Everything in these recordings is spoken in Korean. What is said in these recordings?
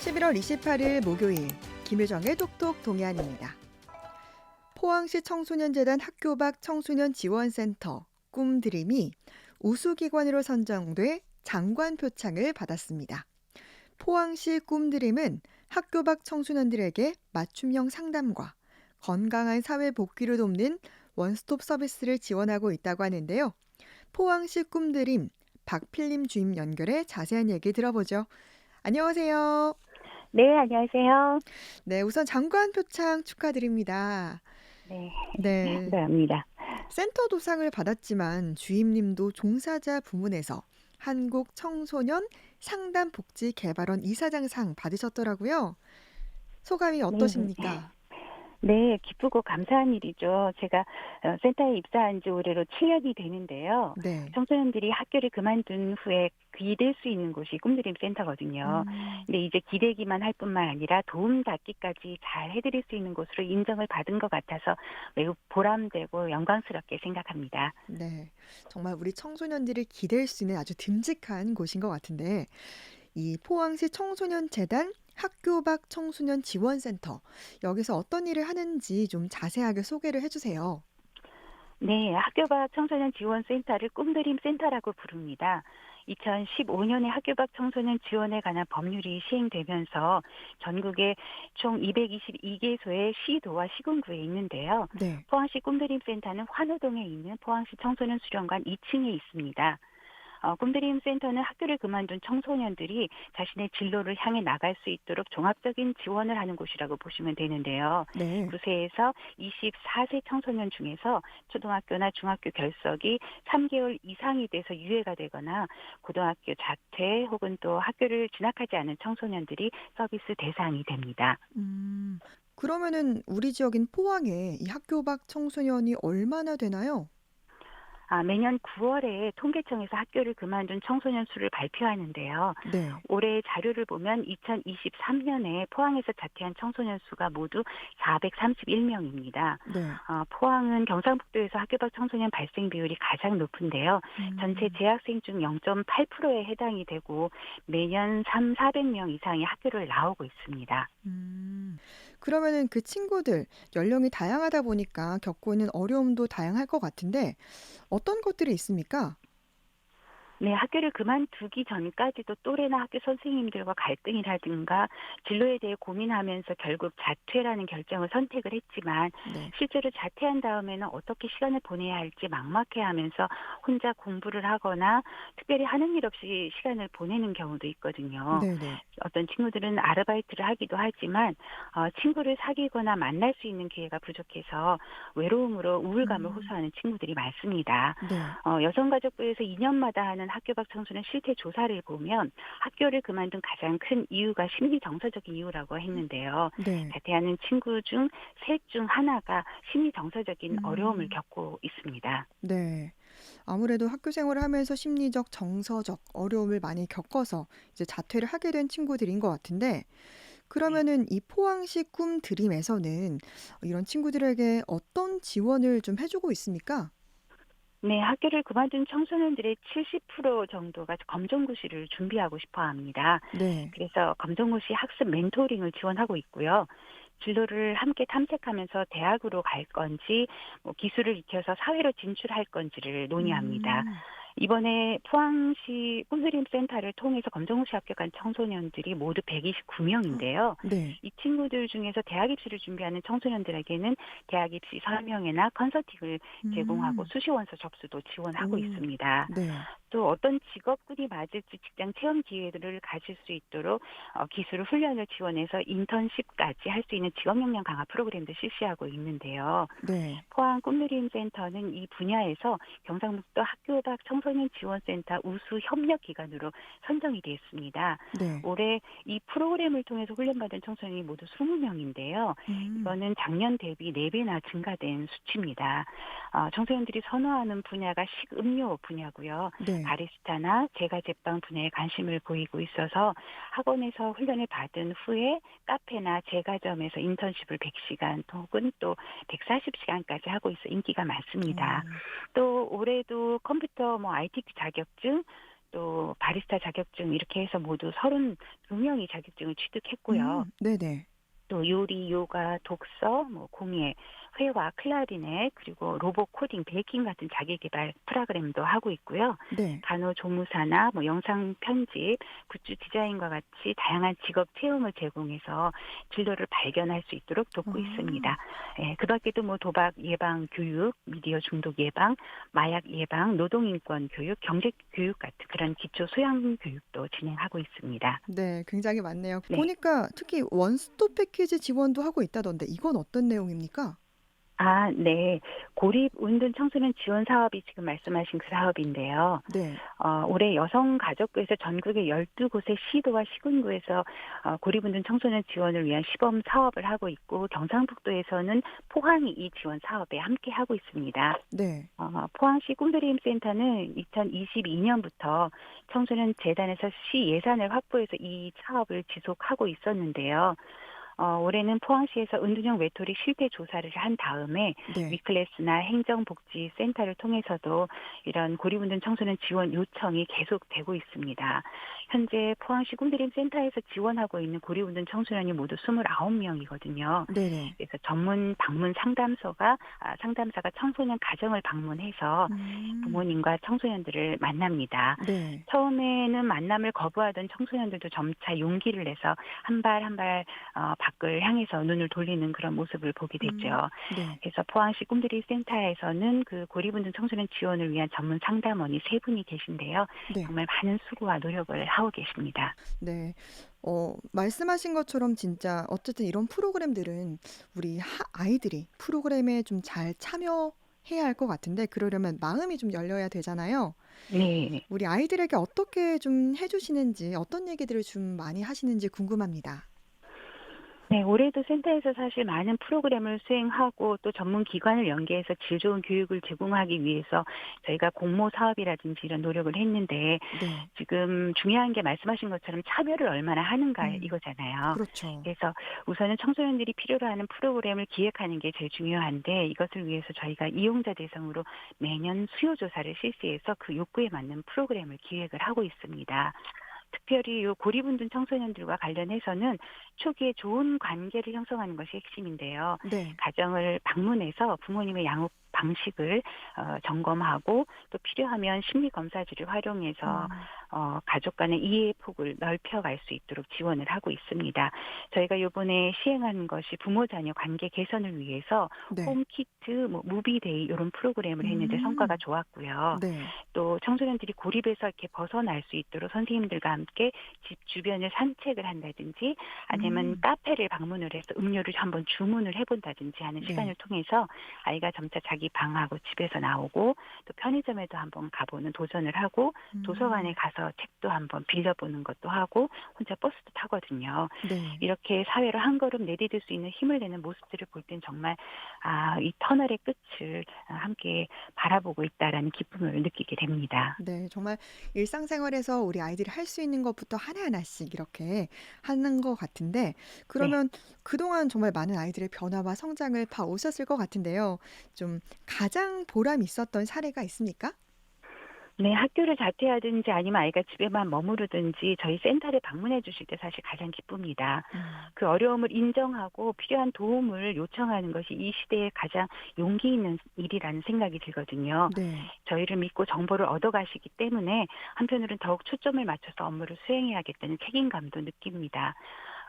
11월 28일 목요일 김효정의 톡톡 동해안입니다. 포항시 청소년재단 학교 밖 청소년 지원센터 꿈드림이 우수기관으로 선정돼 장관 표창을 받았습니다. 포항시 꿈드림은 학교 밖 청소년들에게 맞춤형 상담과 건강한 사회 복귀를 돕는 원스톱 서비스를 지원하고 있다고 하는데요. 포항시 꿈드림 박필림 주임 연결해 자세한 얘기 들어보죠. 안녕하세요. 네, 안녕하세요. 네, 우선 장관 표창 축하드립니다. 네, 네, 감사합니다. 센터 도상을 받았지만 주임님도 종사자 부문에서 한국 청소년 상담 복지 개발원 이사장상 받으셨더라고요. 소감이 어떠십니까? 네, 기쁘고 감사한 일이죠. 제가 어, 센터에 입사한 지 올해로 7년이 되는데요. 네. 청소년들이 학교를 그만둔 후에 기댈 수 있는 곳이 꿈드림 센터거든요. 음, 근데 이제 기대기만 할 뿐만 아니라 도움 닫기까지 잘 해드릴 수 있는 곳으로 인정을 받은 것 같아서 매우 보람되고 영광스럽게 생각합니다. 네. 정말 우리 청소년들이 기댈 수 있는 아주 듬직한 곳인 것 같은데, 이 포항시 청소년 재단 학교 밖 청소년 지원센터, 여기서 어떤 일을 하는지 좀 자세하게 소개를 해주세요. 네, 학교 밖 청소년 지원센터를 꿈드림 센터라고 부릅니다. 2015년에 학교 밖 청소년 지원에 관한 법률이 시행되면서 전국에 총 222개소의 시도와 시군구에 있는데요. 네. 포항시 꿈드림 센터는 환호동에 있는 포항시 청소년 수련관 2층에 있습니다. 어, 꿈드림 센터는 학교를 그만둔 청소년들이 자신의 진로를 향해 나갈 수 있도록 종합적인 지원을 하는 곳이라고 보시면 되는데요. 네. 구세에서 24세 청소년 중에서 초등학교나 중학교 결석이 3개월 이상이 돼서 유예가 되거나 고등학교 자퇴 혹은 또 학교를 진학하지 않은 청소년들이 서비스 대상이 됩니다. 음, 그러면은 우리 지역인 포항에 이 학교 밖 청소년이 얼마나 되나요? 아, 매년 9월에 통계청에서 학교를 그만둔 청소년 수를 발표하는데요. 네. 올해 자료를 보면 2023년에 포항에서 자퇴한 청소년 수가 모두 431명입니다. 네. 어, 포항은 경상북도에서 학교 밖 청소년 발생 비율이 가장 높은데요. 음, 전체 재학생 중 0.8%에 해당이 되고 매년 3, 400명 이상이 학교를 나오고 있습니다. 음, 그러면은 그 친구들 연령이 다양하다 보니까 겪고 있는 어려움도 다양할 것 같은데 어떤 것들이 있습니까? 네, 학교를 그만두기 전까지도 또래나 학교 선생님들과 갈등이라든가 진로에 대해 고민하면서 결국 자퇴라는 결정을 선택을 했지만 네. 실제로 자퇴한 다음에는 어떻게 시간을 보내야 할지 막막해하면서 혼자 공부를 하거나 특별히 하는 일 없이 시간을 보내는 경우도 있거든요. 네네. 어떤 친구들은 아르바이트를 하기도 하지만 어, 친구를 사귀거나 만날 수 있는 기회가 부족해서 외로움으로 우울감을 음. 호소하는 친구들이 많습니다. 네. 어, 여성가족부에서 2년마다 하는 학교 밖 청소년 실태 조사를 보면 학교를 그만둔 가장 큰 이유가 심리 정서적인 이유라고 했는데요. 네. 자퇴하는 친구 중 셋 중 하나가 심리 정서적인 음. 어려움을 겪고 있습니다. 네. 아무래도 학교 생활을 하면서 심리적, 정서적 어려움을 많이 겪어서 이제 자퇴를 하게 된 친구들인 것 같은데 그러면은 이 포항시 꿈 드림에서는 이런 친구들에게 어떤 지원을 좀 해주고 있습니까? 네, 학교를 그만둔 청소년들의 70% 정도가 검정고시를 준비하고 싶어 합니다. 네. 그래서 검정고시 학습 멘토링을 지원하고 있고요. 진로를 함께 탐색하면서 대학으로 갈 건지, 뭐 기술을 익혀서 사회로 진출할 건지를 논의합니다. 음, 이번에 포항시 꿈드림 센터를 통해서 검정고시 합격한 청소년들이 모두 129명인데요. 네. 이 친구들 중에서 대학 입시를 준비하는 청소년들에게는 대학 입시 설명회나 컨설팅을 제공하고 음, 수시 원서 접수도 지원하고 오. 있습니다. 네. 또 어떤 직업군이 맞을지 직장 체험 기회들을 가질 수 있도록 어, 기술 훈련을 지원해서 인턴십까지 할 수 있는 직업 역량 강화 프로그램도 실시하고 있는데요. 네. 포항 꿈누림 센터는 이 분야에서 경상북도 학교 밖 청소년 지원센터 우수 협력 기관으로 선정이 됐습니다. 네. 올해 이 프로그램을 통해서 훈련받은 청소년이 모두 20명인데요. 음, 이거는 작년 대비 4배나 증가된 수치입니다. 어, 청소년들이 선호하는 분야가 식음료 분야고요. 네. 바리스타나 제과 제빵 분야에 관심을 보이고 있어서 학원에서 훈련을 받은 후에 카페나 제과점에서 인턴십을 100시간 혹은 또 140시간까지 하고 있어 인기가 많습니다. 음, 또 올해도 컴퓨터 뭐 IT 자격증 또 바리스타 자격증 이렇게 해서 모두 32명이 자격증을 취득했고요. 음, 네네. 또 요리, 요가, 독서, 뭐 공예, 회화, 클라리넷, 그리고 로봇 코딩, 베이킹 같은 자기 개발 프로그램도 하고 있고요. 네. 간호 조무사나 뭐 영상 편집, 굿즈 디자인과 같이 다양한 직업 체험을 제공해서 진로를 발견할 수 있도록 돕고 아. 있습니다. 예, 그 밖에도 뭐 도박 예방 교육, 미디어 중독 예방, 마약 예방, 노동 인권 교육, 경제 교육 같은 그런 기초 소양 교육도 진행하고 있습니다. 네, 굉장히 많네요. 네. 보니까 특히 원스톱 패키지 지원도 하고 있다던데 이건 어떤 내용입니까? 아, 네. 고립 운둔 청소년 지원 사업이 지금 말씀하신 그 사업인데요. 네. 어, 올해 여성가족부에서 전국의 12곳의 시도와 시군구에서 어, 고립 운둔 청소년 지원을 위한 시범 사업을 하고 있고 경상북도에서는 포항이 이 지원 사업에 함께 하고 있습니다. 네. 어, 포항시 꿈드림 센터는 2022년부터 청소년 재단에서 시 예산을 확보해서 이 사업을 지속하고 있었는데요. 어, 올해는 포항시에서 은둔형 외톨이 실태 조사를 한 다음에 네. 위클래스나 행정복지센터를 통해서도 이런 고립운둔 청소년 지원 요청이 계속되고 있습니다. 현재 포항시 꿈드림 센터에서 지원하고 있는 고립운둔 청소년이 모두 29명이거든요. 네네. 그래서 전문 방문 상담소가 아, 상담사가 청소년 가정을 방문해서 음, 부모님과 청소년들을 만납니다. 네. 처음에는 만남을 거부하던 청소년들도 점차 용기를 내서 한 발 한발 어, 밖을 향해서 눈을 돌리는 그런 모습을 보게 됐죠. 네. 그래서 포항시 꿈들이 센터에서는 그 고립운둔 청소년 지원을 위한 전문 상담원이 세 분이 계신데요. 네. 정말 많은 수고와 노력을 하고 계십니다. 네. 어, 말씀하신 것처럼 진짜 어쨌든 이런 프로그램들은 우리 하, 아이들이 프로그램에 좀 잘 참여해야 할 것 같은데 그러려면 마음이 좀 열려야 되잖아요. 네. 우리 아이들에게 어떻게 좀 해주시는지 어떤 얘기들을 좀 많이 하시는지 궁금합니다. 네, 올해도 센터에서 사실 많은 프로그램을 수행하고 또 전문 기관을 연계해서 질 좋은 교육을 제공하기 위해서 저희가 공모 사업이라든지 이런 노력을 했는데 네. 지금 중요한 게 말씀하신 것처럼 참여를 얼마나 하는가 음. 이거잖아요. 그렇죠. 그래서 우선은 청소년들이 필요로 하는 프로그램을 기획하는 게 제일 중요한데 이것을 위해서 저희가 이용자 대상으로 매년 수요 조사를 실시해서 그 욕구에 맞는 프로그램을 기획을 하고 있습니다. 특별히 요 고립운둔 청소년들과 관련해서는 초기에 좋은 관계를 형성하는 것이 핵심인데요. 네. 가정을 방문해서 부모님의 양육 방식을 어, 점검하고 또 필요하면 심리 검사지를 활용해서 음, 어, 가족 간의 이해의 폭을 넓혀갈 수 있도록 지원을 하고 있습니다. 저희가 이번에 시행한 것이 부모 자녀 관계 개선을 위해서 네. 홈키트, 뭐 무비데이 이런 프로그램을 했는데 음. 성과가 좋았고요. 네. 또 청소년들이 고립에서 이렇게 벗어날 수 있도록 선생님들과 함께 집 주변을 산책을 한다든지 아니면 음. 카페를 방문을 해서 음료를 한번 주문을 해본다든지 하는 네. 시간을 통해서 아이가 점차 자기 방하고 집에서 나오고 또 편의점에도 한번 가보는 도전을 하고 음, 도서관에 가서 책도 한번 빌려보는 것도 하고 혼자 버스도 타거든요. 네. 이렇게 사회로 한 걸음 내디딜 수 있는 힘을 내는 모습들을 볼 땐 정말 아, 이 터널의 끝을 함께 바라보고 있다라는 기쁨을 느끼게 됩니다. 네, 정말 일상생활에서 우리 아이들이 할 수 있는 것부터 하나하나씩 이렇게 하는 것 같은데, 그러면 그동안 정말 많은 아이들의 변화와 성장을 봐오셨을 것 같은데요. 좀 가장 보람 있었던 사례가 있습니까? 네, 학교를 자퇴하든지 아니면 아이가 집에만 머무르든지 저희 센터를 방문해 주실 때 사실 가장 기쁩니다. 음, 그 어려움을 인정하고 필요한 도움을 요청하는 것이 이 시대에 가장 용기 있는 일이라는 생각이 들거든요. 네, 저희를 믿고 정보를 얻어 가시기 때문에 한편으로는 더욱 초점을 맞춰서 업무를 수행해야겠다는 책임감도 느낍니다.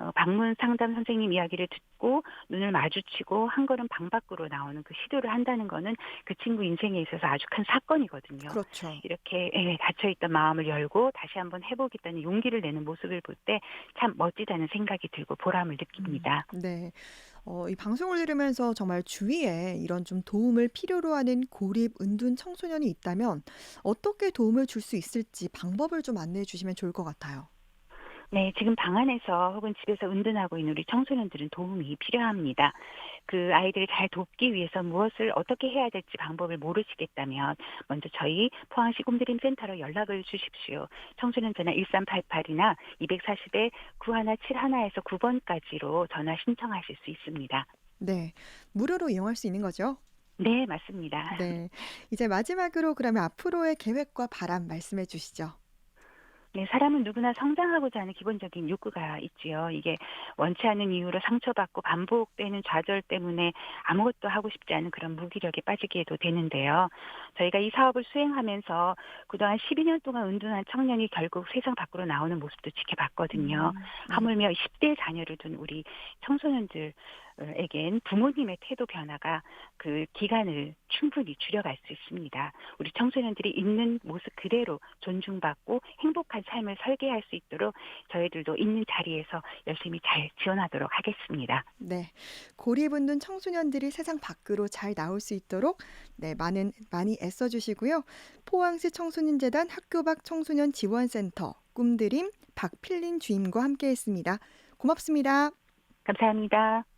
어, 방문 상담 선생님 이야기를 듣고 눈을 마주치고 한 걸음 방 밖으로 나오는 그 시도를 한다는 거는 그 친구 인생에 있어서 아주 큰 사건이거든요. 그렇죠. 이렇게 예, 닫혀있던 마음을 열고 다시 한번 해보겠다는 용기를 내는 모습을 볼 때 참 멋지다는 생각이 들고 보람을 느낍니다. 네. 어, 이 방송을 들으면서 정말 주위에 이런 좀 도움을 필요로 하는 고립, 은둔 청소년이 있다면 어떻게 도움을 줄 수 있을지 방법을 좀 안내해 주시면 좋을 것 같아요. 네, 지금 방 안에서 혹은 집에서 은둔하고 있는 우리 청소년들은 도움이 필요합니다. 그 아이들을 잘 돕기 위해서 무엇을 어떻게 해야 될지 방법을 모르시겠다면 먼저 저희 포항시 꿈드림 센터로 연락을 주십시오. 청소년 전화 1388이나 240에 9171에서 9번까지로 전화 신청하실 수 있습니다. 네. 무료로 이용할 수 있는 거죠? 네, 맞습니다. 네. 이제 마지막으로 그러면 앞으로의 계획과 바람 말씀해 주시죠. 네, 사람은 누구나 성장하고자 하는 기본적인 욕구가 있지요. 이게 원치 않는 이유로 상처받고 반복되는 좌절 때문에 아무것도 하고 싶지 않은 그런 무기력에 빠지게도 되는데요. 저희가 이 사업을 수행하면서 그동안 12년 동안 은둔한 청년이 결국 세상 밖으로 나오는 모습도 지켜봤거든요. 음, 네. 하물며 10대 자녀를 둔 우리 청소년들 에겐 부모님의 태도 변화가 그 기간을 충분히 줄여갈 수 있습니다. 우리 청소년들이 있는 모습 그대로 존중받고 행복한 삶을 설계할 수 있도록 저희들도 있는 자리에서 열심히 잘 지원하도록 하겠습니다. 네. 고립운둔 청소년들이 세상 밖으로 잘 나올 수 있도록 네, 많은 많이 애써 주시고요. 포항시 청소년재단 학교 밖 청소년 지원센터 꿈드림 박필린 주임과 함께 했습니다. 고맙습니다. 감사합니다.